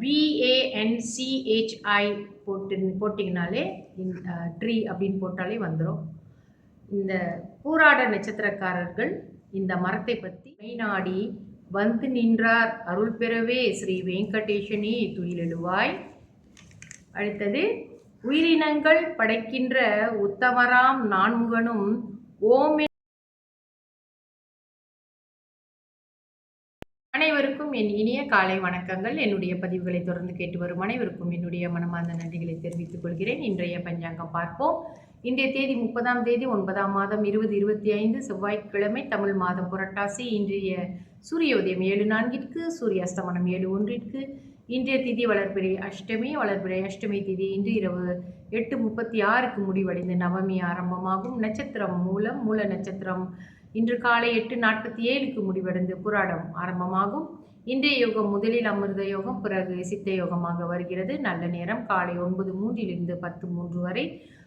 விஏஎன்சிஹெச்ஐ போட்டு போட்டிங்கனாலே ட்ரீ அப்படின்னு போட்டாலே வந்துடும் இந்த பூராட நட்சத்திரக்காரர்கள் இந்த மரத்தை பற்றி மெய்நாடி வந்து நின்றார். அருள் பெறவே ஸ்ரீ வெங்கடேஷனே துயிலெழுவாய் அடுத்தது உயிரினங்கள் படைக்கின்ற உத்தமராம் நான்முகனும் ஓம் அனைவருக்கும் என் இனிய காலை வணக்கங்கள். என்னுடைய பதிவுகளை தொடர்ந்து கேட்டு வரும் அனைவருக்கும் என்னுடைய மனமார்ந்த நன்றிகளை தெரிவித்துக் கொள்கிறேன். இன்றைய பஞ்சாங்கம் பார்ப்போம். இன்றைய தேதி முப்பதாம் தேதி ஒன்பதாம் மாதம் இருபது இருபத்தி ஐந்து செவ்வாய்க்கிழமை தமிழ் மாதம் புரட்டாசி. இன்றைய சூரிய உதயம் ஏழு நான்கிற்கு சூரிய அஸ்தமனம் ஏழு ஒன்றிற்கு. இன்றைய திதி வளர்பிறை அஷ்டமி. வளர்பிறை அஷ்டமி திதி இன்று இரவு எட்டு முப்பத்தி ஆறுக்கு முடிவடைந்து நவமி ஆரம்பமாகும். நட்சத்திரம் மூலம் மூல நட்சத்திரம் இன்று காலை எட்டு நாற்பத்தி ஏழுக்கு முடிவடைந்து புராடம் ஆரம்பமாகும். இன்றைய யோகம் முதலில் அமிர்த யோகம் பிறகு சித்த யோகமாக வருகிறது. நல்ல நேரம் காலை ஒன்பது மூன்றிலிருந்து பத்து மூன்று வரை.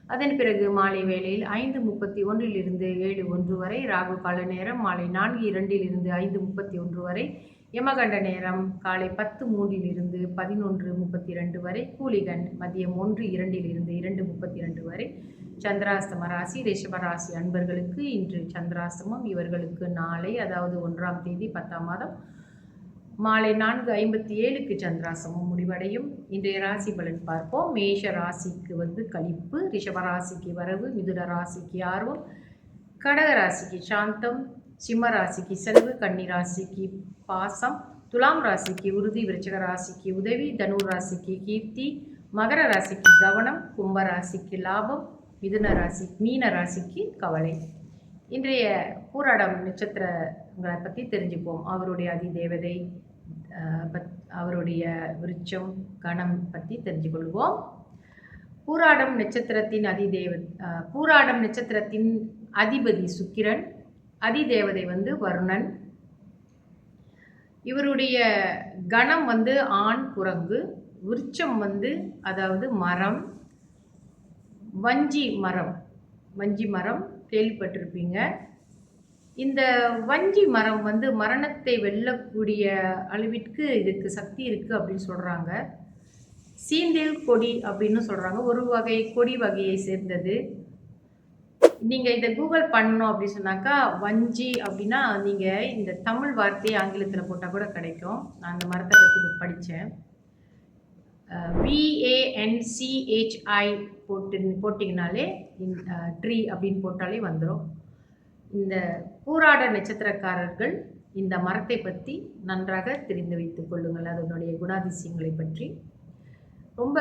அதன் பிறகு மாலை வேளையில் ஐந்து முப்பத்தி ஒன்றிலிருந்து ஏழு ஒன்று வரை. ராகு கால நேரம் மாலை நான்கு இரண்டிலிருந்து ஐந்து முப்பத்தி ஒன்று வரை. யமகண்ட நேரம் காலை பத்து மூன்றிலிருந்து பதினொன்று முப்பத்தி ரெண்டு வரை. கூலிகன் மதியம் ஒன்று இரண்டிலிருந்து இரண்டு முப்பத்தி ரெண்டு வரை. சந்திராஸ்தம ராசி ரிஷப ராசி அன்பர்களுக்கு இன்று சந்திராஸ்தமம் இவர்களுக்கு நாளை அதாவது ஒன்றாம் தேதி பத்தாம் மாதம் மாலை நான்கு ஐம்பத்தி ஏழுக்கு சந்திராசமம் முடிவடையும். இன்றைய ராசி பலன் பார்ப்போம். மேஷ ராசிக்கு வந்து கழிப்பு ரிஷப ராசிக்கு வரவு மிதுன ராசிக்கு ஆர்வம் கடக ராசிக்கு சாந்தம் சிம்ம ராசிக்கு செலவு கன்னி ராசிக்கு பாசம் துலாம் ராசிக்கு உறுதி விருச்சக ராசிக்கு உதவி தனுர் ராசிக்கு கீர்த்தி மகர ராசிக்கு கவனம் கும்ப ராசிக்கு லாபம் மிதுன ராசி மீன ராசிக்கு கவலை. இன்றைய பூராடம் நட்சத்திரங்களை பற்றி தெரிஞ்சுப்போம். அவருடைய அதிதேவதை பத் அவருடைய விருட்சம் கணம் பற்றி தெரிஞ்சு கொள்வோம் பூராடம் நட்சத்திரத்தின் அதிதேவ பூராடம் நட்சத்திரத்தின் அதிபதி சுக்கிரன் அதிதேவதை வந்து வருணன். இவருடைய கணம் வந்து ஆண் குரங்கு விருட்சம் வந்து அதாவது மரம் வஞ்சி மரம். வஞ்சி மரம் கேள்விப்பட்டிருப்பீங்க. இந்த வஞ்சி மரம் வந்து மரணத்தை வெல்லக்கூடிய அளவிற்கு இதுக்கு சக்தி இருக்குது அப்படின்னு சொல்கிறாங்க சீந்தேல் கொடி அப்படின்னு சொல்கிறாங்க ஒரு வகை கொடி வகையை சேர்ந்தது. நீங்கள் இதை கூகுள் பண்ணணும் அப்படின்னு சொன்னாக்கா வஞ்சி அப்படின்னா நீங்கள் இந்த தமிழ் வார்த்தையை ஆங்கிலத்தில் போட்டால் கூட கிடைக்கும். நான் அந்த மரத்தை பற்றி படித்தேன் விஏஎன்சிஹெச்ஐ போட்டு போட்டிங்கனாலே ட்ரீ அப்படின்னு போட்டாலே வந்துடும் இந்த பூராட நட்சத்திரக்காரர்கள் இந்த மரத்தை பற்றி நன்றாக தெரிந்து வைத்துக் கொள்ளுங்கள். அதனுடைய குணாதிசயங்களை பற்றி. ரொம்ப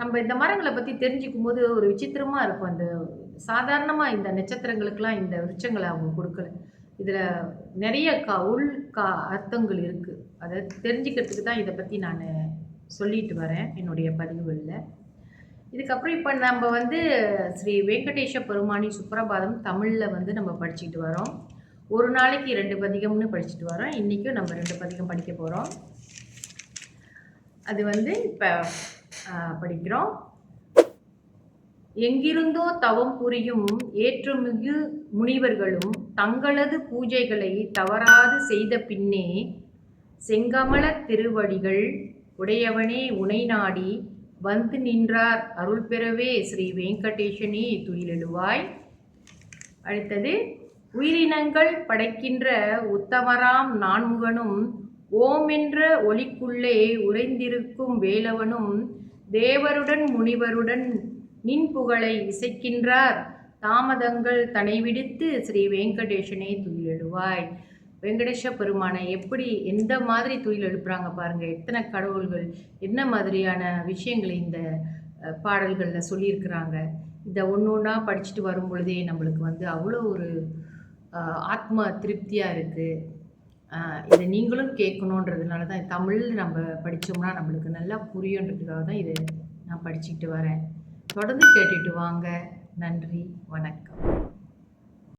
நம்ம இந்த மரங்களை பற்றி தெரிஞ்சுக்கும் போது ஒரு விசித்திரமாக இருக்கும். அந்த சாதாரணமாக இந்த நட்சத்திரங்களுக்கெல்லாம் இந்த விருட்சங்களை அவங்க கொடுக்கல. இதில் நிறைய கா உள் கா அர்த்தங்கள் இருக்குது அதை தெரிஞ்சுக்கிறதுக்கு தான் இதை பற்றி நான் சொல்லிட்டு வரேன் என்னுடைய பதிவுகளில். இதுக்கப்புறம் இப்போ நம்ம வந்து ஸ்ரீ வெங்கடேஷ பெருமானி சுப்ரபாதம் தமிழில் வந்து நம்ம படிச்சுட்டு வரோம். ஒரு நாளைக்கு ரெண்டு பதிகம்னு படிச்சுட்டு வரோம். இன்றைக்கும் நம்ம ரெண்டு பதிகம் படிக்க போகிறோம் அது வந்து இப்போ படிக்கிறோம். எங்கிருந்தோ தவம் புரியும் ஏற்றுமிகு முனிவர்களும் தங்களது பூஜைகளை தவறாது செய்த பின்னே செங்கமல திருவடிகள் உடையவனே உனை நாடி வந்து நின்றார் அருள் பெறவே ஸ்ரீ வெங்கடேஷனே துயிலெழுவாய். அடுத்தது உயிரினங்கள் படைக்கின்ற உத்தமராம் நான்முகனும் ஓம் என்ற ஒளிக்குள்ளே உறைந்திருக்கும் வேலவனும் தேவருடன் முனிவருடன் நின் புகழை இசைக்கின்றார். தாமதங்கள் தனைவிடுத்து ஸ்ரீ வெங்கடேஷனே துயிலெழுவாய். வெங்கடேஷ பெருமானை எப்படி எந்த மாதிரி தொழில் எழுப்புறாங்க பாருங்கள் எத்தனை கடவுள்கள் என்ன மாதிரியான விஷயங்களை இந்த பாடல்களில் சொல்லியிருக்கிறாங்க. இதை ஒன்று ஒன்றா படிச்சுட்டு வரும் பொழுதே நம்மளுக்கு வந்து அவ்வளோ ஒரு ஆத்ம திருப்தியாக இருக்குது இதை நீங்களும் கேட்கணுன்றதுனால தான் தமிழ் நம்ம படித்தோம்னா நம்மளுக்கு நல்லா புரியுன்றதுக்காக தான் இதை நான் படிச்சுக்கிட்டு வரேன். தொடர்ந்து கேட்டுட்டு வாங்க. நன்றி வணக்கம்.